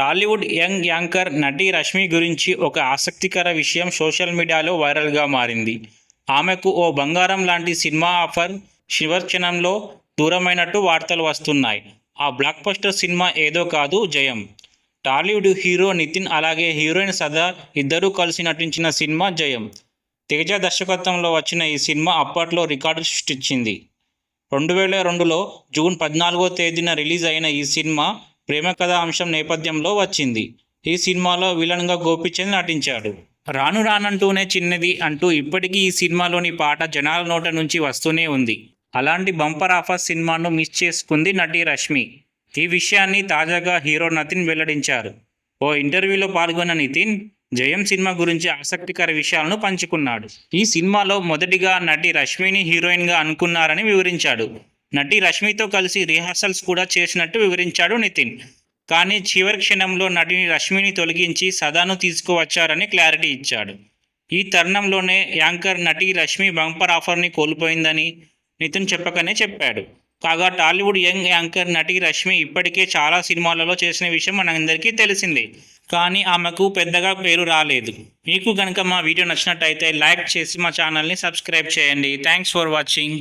Tollywood young anchor నటి రష్మి గురించి ఒక ఆసక్తికర విషయం సోషల్ మీడియాలో వైరల్గా మారింది. ఆమెకు ఓ బంగారం లాంటి సినిమా ఆఫర్ శివర్క్షణంలో దూరమైనట్టు వార్తలు వస్తున్నాయి. ఆ బ్లాక్ బస్టర్ సినిమా ఏదో కాదు జయం. టాలీవుడ్ హీరో నితిన్ అలాగే హీరోయిన్ సదా ఇద్దరూ కలిసి నటించిన సినిమా జయం. తేజ దర్శకత్వంలో వచ్చిన ఈ సినిమా అప్పట్లో రికార్డు సృష్టించింది. రెండు వేల రెండులో జూన్ పద్నాలుగో తేదీన రిలీజ్ అయిన ఈ సినిమా ప్రేమ కథ అంశం నేపథ్యంలో వచ్చింది. ఈ సినిమాలో విలన్గా గోపిచంద్ నటించాడు. రాను రానంటూనే చిన్నది అంటూ ఇప్పటికీ ఈ సినిమాలోని పాట జనాల నోట నుంచి వస్తూనే ఉంది. అలాంటి బంపర్ ఆఫర్ సినిమాను మిస్ చేసుకుంది నటి రష్మి. ఈ విషయాన్ని తాజాగా హీరో నితిన్ వెల్లడించారు. ఓ ఇంటర్వ్యూలో పాల్గొన్న నితిన్ జయం సినిమా గురించి ఆసక్తికర విషయాలను పంచుకున్నాడు. ఈ సినిమాలో మొదటిగా నటి రష్మిని హీరోయిన్గా అనుకున్నారని వివరించాడు. నటి రష్మితో కలిసి రిహార్సల్స్ కూడా చేసినట్టు వివరించాడు నితిన్. కానీ చివరి క్షణంలో నటిని రష్మిని తొలగించి సదాను తీసుకువచ్చారని క్లారిటీ ఇచ్చాడు. ఈ తరుణంలోనే యాంకర్ నటి రష్మి బంపర్ ఆఫర్ని కోల్పోయిందని నితిన్ చెప్పకనే చెప్పాడు. కాగా టాలీవుడ్ యంగ్ యాంకర్ నటి రష్మి ఇప్పటికే చాలా సినిమాలలో చేసిన విషయం మనందరికీ తెలిసిందే. కానీ ఆమెకు పెద్దగా పేరు రాలేదు. మీకు కనుక మా వీడియో నచ్చినట్టయితే లైక్ చేసి మా ఛానల్ని సబ్స్క్రైబ్ చేయండి. Thanks for watching.